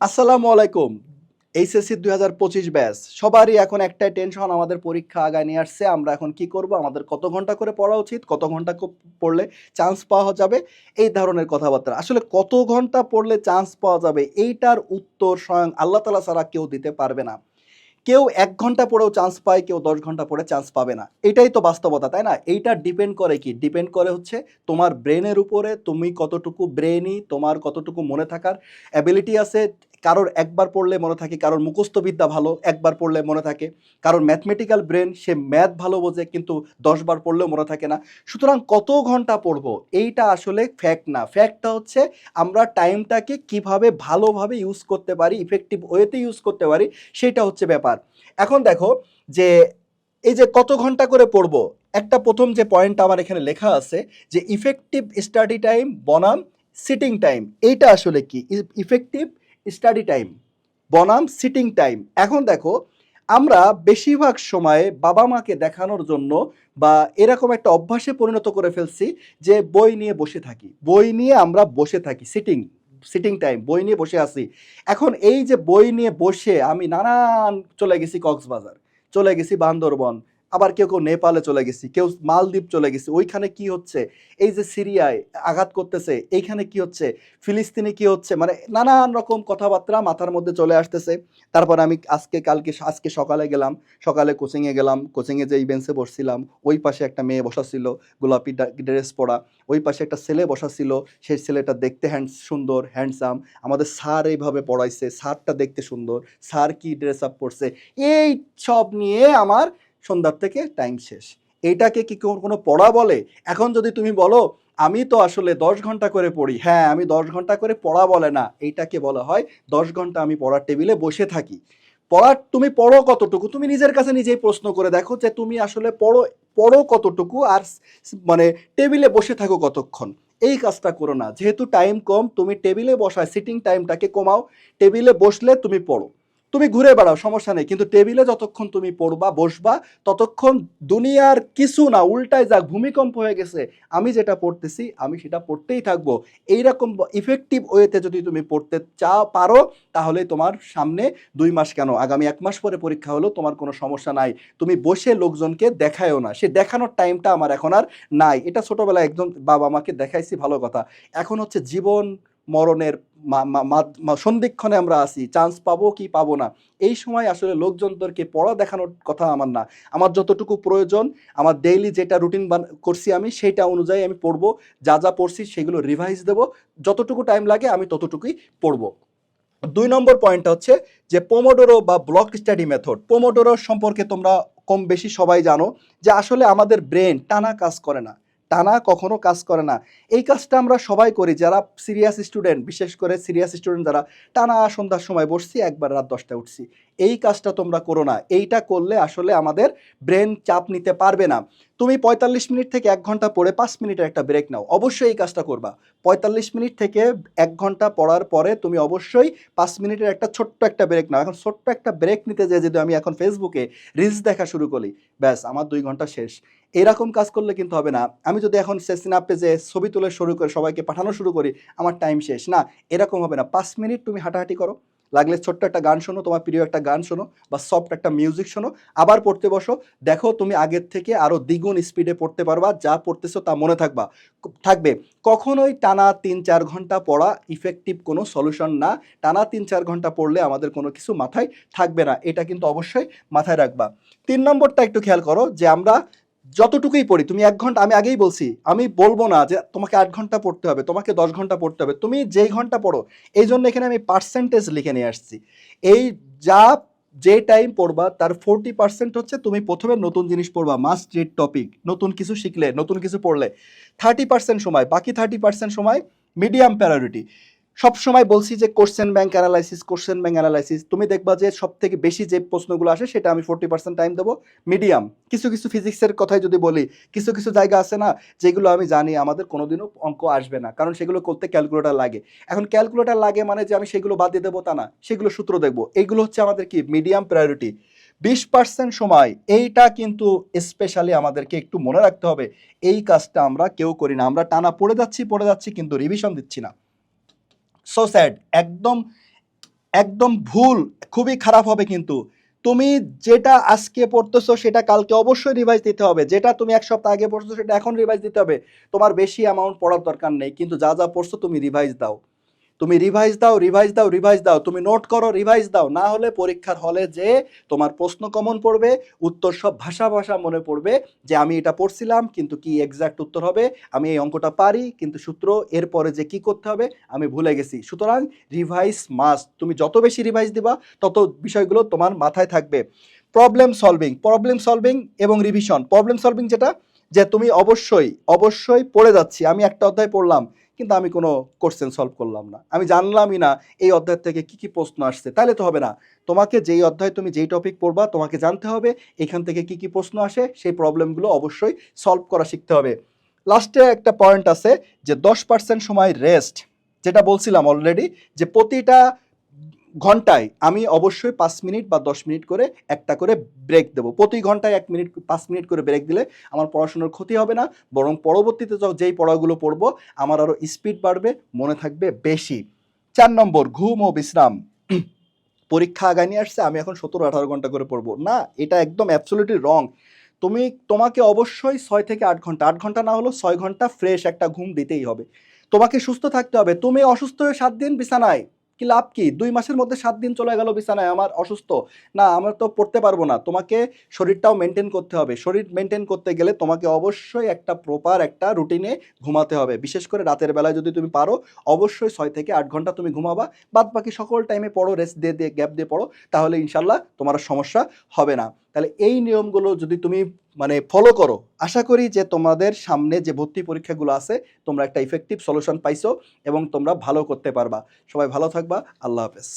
আসসালামু আলাইকুম। এইচএসসি দুই হাজার পঁচিশ ব্যাস সবারই এখন একটাই টেনশন, আমাদের পরীক্ষা আগায় নিয়ে আসছে। আমরা এখন কি করব? আমাদের কত ঘণ্টা করে পড়া উচিত? কত ঘণ্টা পড়লে চান্স পাওয়া যাবে? এই ধরনের কথাবার্তা। আসলে কত ঘণ্টা পড়লে চান্স পাওয়া যাবে? এইটার উত্তর স্বয়ং আল্লাহ তালা ছাড়া কেউ দিতে পারবে না। কেউ এক ঘণ্টা পরেও চান্স পায়, কেউ দশ ঘণ্টা পরে চান্স পাবে না। এটাই তো বাস্তবতা, তাই না? এইটা ডিপেন্ড করে কি? ডিপেন্ড করে হচ্ছে তোমার ব্রেনের উপরে তুমি কতটুকু ব্রেনই তোমার কতটুকু মনে থাকার অ্যাবিলিটি আছে কারোর একবার পড়লে মনে থাকে কারোর মুখস্থবিদ্যা ভালো, একবার পড়লে মনে থাকে। কারোর ম্যাথমেটিক্যাল ব্রেন সে ম্যাথ ভালো বোঝে, কিন্তু দশবার পড়লেও মনে থাকে না। সুতরাং কত ঘণ্টা পড়ব? এইটা আসলে ফ্যাক্ট না। ফ্যাক্টটা হচ্ছে আমরা টাইমটাকে কীভাবে ভালোভাবে ইউজ করতে পারি ইফেক্টিভ ওয়েতে ইউজ করতে পারি, সেটা হচ্ছে ব্যাপার। এখন দেখো যে এই যে কত ঘণ্টা করে পড়ব? একটা প্রথম যে পয়েন্ট আমার এখানে লেখা আছে যে ইফেক্টিভ স্টাডি টাইম বনাম সিটিং টাইম এইটা আসলে কি? ইফেক্টিভ স্টাডি টাইম বনাম সিটিং টাইম এখন দেখো, আমরা বেশিরভাগ সময়ে বাবা মাকে দেখানোর জন্য বা এরকম একটা অভ্যাসে পরিণত করে ফেলছি যে বই নিয়ে বসে থাকি। বই নিয়ে আমরা বসে থাকি সিটিং সিটিং টাইম বই নিয়ে বসে আছি। এখন এই যে বই নিয়ে বসে আমি নানান, চলে গেছি কক্সবাজার, চলে গেছি বান্দরবন আবার কেউ কেউ নেপালে চলে গেছি, কেউ মালদ্বীপ চলে গেছি, ওইখানে কি হচ্ছে? এই যে সিরিয়ায় আঘাত করতেছে, এইখানে কি হচ্ছে? ফিলিস্তিনে কি হচ্ছে? মানে নানান রকম কথাবার্তা মাথার মধ্যে চলে আসতেছে। তারপর আমি আজকে, কালকে, আজকে সকালে গেলাম, সকালে কোচিংয়ে গেলাম, কোচিংয়ে যেই বেঞ্চে বসছিলাম, ওই পাশে একটা মেয়ে বসা ছিল, গোলাপি ড্রেস পরা, ওই পাশে একটা ছেলে বসা ছিল, সেই ছেলেটা দেখতে হ্যান্ড, সুন্দর হ্যান্ডসাম আমাদের স্যার এইভাবে পড়াইছে, স্যারটা দেখতে সুন্দর, স্যার কি ড্রেস আপ করছে, এই সব নিয়ে আমার সন্ধ্যার থেকে টাইম শেষ। এইটাকে কি কোনো পড়া বলে? এখন যদি তুমি বলো, আমি তো আসলে দশ ঘণ্টা করে পড়ি। হ্যাঁ আমি দশ ঘণ্টা করে পড়া বলে না। এইটাকে বলা হয়, দশ ঘণ্টা আমি পড়ার টেবিলে বসে থাকি। পড়ার, তুমি পড়ো কতটুকু? তুমি নিজের কাছে নিজেই প্রশ্ন করে দেখো যে তুমি আসলে পড়ো পড়ো কতটুকু আর মানে টেবিলে বসে থাকো কতক্ষণ। এই কাজটা করো না। যেহেতু টাইম কম, তুমি টেবিলে বসায় সিটিং টাইমটাকে কমাও। টেবিলে বসলে তুমি পড়ো। তুমি ঘুরে বেড়াও, সমস্যা নেই। কিন্তু টেবিলে যতক্ষণ তুমি পড়বা, বসবা, ততক্ষণ দুনিয়ার কিছু না, উল্টায় যাক, ভূমিকম্প হয়ে গেছে, আমি যেটা পড়তেছি, আমি সেটা পড়তেই থাকব। এইরকম ইফেক্টিভ ওয়েতে যদি তুমি পড়তে চাও, পারো, তাহলে তোমার সামনে দুই মাস কেন? আগামী এক মাস পরে পরীক্ষা হলো, তোমার কোনো সমস্যা নাই। তুমি বসে লোকজনকে দেখায়ও না। সে দেখানোর টাইমটা আমার এখন আর নাই। এটা ছোটোবেলায় একজন বাবা মাকে দেখাইছি, ভালো কথা। এখন হচ্ছে জীবন মরণের সন্ধিক্ষণে আমরা আছি চান্স পাবো কি পাবো না? এই সময় আসলে লোকজনদেরকে পড়া দেখানোর কথা আমার না। আমার যতটুকু প্রয়োজন, আমার ডেইলি যেটা রুটিন করছি আমি সেটা অনুযায়ী আমি পড়ব, যা যা পড়ছি সেগুলো রিভাইজ দেব, যতটুকু টাইম লাগে আমি ততটুকুই পড়ব। দুই নম্বর পয়েন্টটা হচ্ছে যে পোমোডোরো বা ব্লক স্টাডি মেথড পোমোডোরো সম্পর্কে তোমরা কম বেশি সবাই জানো যে আসলে আমাদের ব্রেন টানা কাজ করে না। টানা কখনো কাজ করে না। এই কাজটা আমরা সবাই করি, যারা সিরিয়াস স্টুডেন্ট বিশেষ করে সিরিয়াস স্টুডেন্ট যারা টানা সন্ধ্যার সময় বসছি, একবার রাত দশটায় উঠছি। এই কাজটা তোমরা করো না। এইটা করলে আসলে আমাদের ব্রেন চাপ নিতে পারবে না। তুমি পঁয়তাল্লিশ মিনিট থেকে এক ঘণ্টা পড়ে পাঁচ মিনিটের একটা ব্রেক নাও। অবশ্যই এই কাজটা করবা। পঁয়তাল্লিশ মিনিট থেকে এক ঘণ্টা পড়ার পরে তুমি অবশ্যই পাঁচ মিনিটের একটা ছোট্ট একটা ব্রেক নাও। এখন ছোট্ট একটা ব্রেক নিতে যেয়ে যদি আমি এখন ফেসবুকে রিলস দেখা শুরু করি, ব্যাস, আমার দুই ঘণ্টা শেষ। এরকম কাজ করলে কিন্তু হবে না। আমি যদি এখন সেসিনাপে যে ছবি তুলে শুরু করে, সবাইকে পাঠানো শুরু করি, আমার টাইম শেষ। না, এরকম হবে না। পাঁচ মিনিট তুমি হাঁটাহাঁটি করো। লাগলে ছোট্ট একটা গান শোনো, তোমার প্রিয় একটা গান শোনো বা সফট একটা মিউজিক শোনো। আবার পড়তে বসো। দেখো তুমি আগের থেকে আরও দ্বিগুণ স্পিডে পড়তে পারবা, যা পড়তেছো তা মনে থাকবা। থাকবে। কখনোই টানা তিন চার ঘণ্টা পড়া ইফেক্টিভ কোনো সলিউশন না। টানা তিন চার ঘণ্টা পড়লে আমাদের কোনো কিছু মাথায় থাকবে না। এটা কিন্তু অবশ্যই মাথায় রাখবা। তিন নম্বরটা একটু খেয়াল করো যে আমরা যতটুকুই পড়ি, তুমি এক ঘণ্টা, আমি আগেই বলছি, আমি বলব না যে তোমাকে আট ঘণ্টা পড়তে হবে, তোমাকে দশ ঘণ্টা পড়তে হবে, তুমি যেই ঘণ্টা পড়ো, এই জন্য এখানে আমি পার্সেন্টেজ লিখে নিয়ে আসছি। এই যা, যে টাইম পড়বা, তার ফোরটি পার্সেন্ট হচ্ছে তুমি প্রথমে নতুন জিনিস পড়বা মাস্ট রিড টপিক নতুন কিছু শিখলে, নতুন কিছু পড়লে থার্টি পার্সেন্ট সময়, বাকি থার্টি পার্সেন্ট সময় মিডিয়াম প্যারারিটি সব সময় বলছি যে question bank analysis question bank analysis তুমি দেখবা যে সব থেকে বেশি যে প্রশ্নগুলো আসে সেটা আমি ফোরটি পার্সেন্ট টাইম দেবো। মিডিয়াম কিছু কিছু ফিজিক্সের কথাই যদি বলি, কিছু কিছু জায়গা আছে না, যেগুলো আমি জানি আমাদের কোনোদিনও অঙ্ক আসবে না, কারণ সেগুলো করতে ক্যালকুলেটার লাগে। এখন ক্যালকুলেটার লাগে মানে যে আমি সেগুলো বাদ দিয়ে দেবো তা না, সেগুলো সূত্র দেখব। এইগুলো হচ্ছে আমাদের কি? মিডিয়াম প্রায়োরিটি বিশ পার্সেন্ট সময়, এইটা কিন্তু স্পেশালি আমাদেরকে একটু মনে রাখতে হবে, এই কাজটা আমরা কেউ করি না। আমরা টানা পড়ে যাচ্ছি পড়ে যাচ্ছি, কিন্তু রিভিশন দিচ্ছি না। সো স্যাড একদম একদম ভুল, খুবই খারাপ হবে কিন্তু। তুমি যেটা আজকে পড়তেছো সেটা কালকে অবশ্যই রিভাইজ দিতে হবে। যেটা তুমি এক সপ্তাহ আগে পড়ছো সেটা এখন রিভাইজ দিতে হবে। তোমার বেশি অ্যামাউন্ট পড়ার দরকার নেই, কিন্তু যা যা পড়ছো তুমি রিভাইজ দাও। তুমি রিভাইজ দাও রিভাইজ দাও রিভাইজ দাও, তুমি নোট করো রিভাইজ দাও। না হলে পরীক্ষার হলে যে তোমার প্রশ্ন কমন পড়বে, উত্তর সব ভাষা ভাষা মনে পড়বে যে আমি এটা পড়ছিলাম, কিন্তু কি এক্সাক্ট উত্তর হবে, আমি এই অঙ্কটা পারি, কিন্তু সূত্র এরপরে যে কি করতে হবে, আমি ভুলে গেছি। সুতরাং রিভাইজ মাস্ট তুমি যত বেশি রিভাইজ দিবা, তত বিষয়গুলো তোমার মাথায় থাকবে। প্রবলেম সলভিং প্রবলেম সলভিং এবং রিভিশন প্রবলেম সলভিং যেটা, যে তুমি অবশ্যই অবশ্যই পড়ে যাচ্ছি। আমি একটা অধ্যায় পড়লাম কিন্তু আমি কোনো কোশ্চেন সলভ করলাম না। আমি জানলামই না এই অধ্যায় থেকে কি কি প্রশ্ন আসছে। তাহলে তো হবে না। তোমাকে যেই অধ্যায় তুমি যেই টপিক পড়বা, তোমাকে জানতে হবে এখান থেকে কি কি প্রশ্ন আসে, সেই প্রবলেমগুলো অবশ্যই সলভ করা শিখতে হবে। লাস্টে একটা পয়েন্ট আছে যে দশ পার্সেন্ট সময় রেস্ট যেটা বলছিলাম অলরেডি যে প্রতিটা ঘন্টায় আমি অবশ্যই পাঁচ মিনিট বা দশ মিনিট করে একটা করে ব্রেক দেবো। প্রতি ঘন্টায় এক মিনিট, পাঁচ মিনিট করে ব্রেক দিলে আমার পড়াশোনার ক্ষতি হবে না, বরং পরবর্তীতে যেই পড়াগুলো পড়ব, আমার আরও স্পিড বাড়বে, মনে থাকবে বেশি। চার নম্বর, ঘুম ও বিশ্রাম। পরীক্ষা আগায় নিয়ে আসছে, আমি এখন সতেরো আঠারো ঘণ্টা করে পড়ব। না, এটা একদম অ্যাবসোলিউটলি রং তুমি, তোমাকে অবশ্যই ছয় থেকে আট ঘণ্টা আট ঘণ্টা না হলেও ছয় ঘণ্টা ফ্রেশ একটা ঘুম দিতেই হবে। তোমাকে সুস্থ থাকতে হবে। তুমি অসুস্থ হয়ে সাত দিন বিছানায়। কি লাভ কি? দুই মাসের মধ্যে সাত দিন চলে গেল বিছানায়, আমার অসুস্থ। না, আমরা তো পড়তে পারব না। তোমাকে শরীরটাও মেনটেন করতে হবে। শরীর মেনটেন করতে গেলে তোমাকে অবশ্যই একটা প্রপার একটা রুটিনে ঘুমাতে হবে। বিশেষ করে রাতের বেলায় যদি তুমি পারো, অবশ্যই ছয় থেকে আট ঘণ্টা তুমি ঘুমাবা। বাদ বাকি সকল টাইমে পড়ো রেস্ট দিয়ে দিয়ে গ্যাপ দিয়ে পড়ো, তাহলে ইনশাল্লাহ তোমার সমস্যা হবে না। তাহলে এই নিয়মগুলো যদি তুমি মানে ফলো করো, আশা করি যে তোমাদের সামনে যে ভর্তি পরীক্ষাগুলো আছে, তোমরা একটা ইফেক্টিভ সলিউশন পাইছো এবং তোমরা ভালো করতে পারবা। সবাই ভালো থাকবা, আল্লাহ হাফেজ।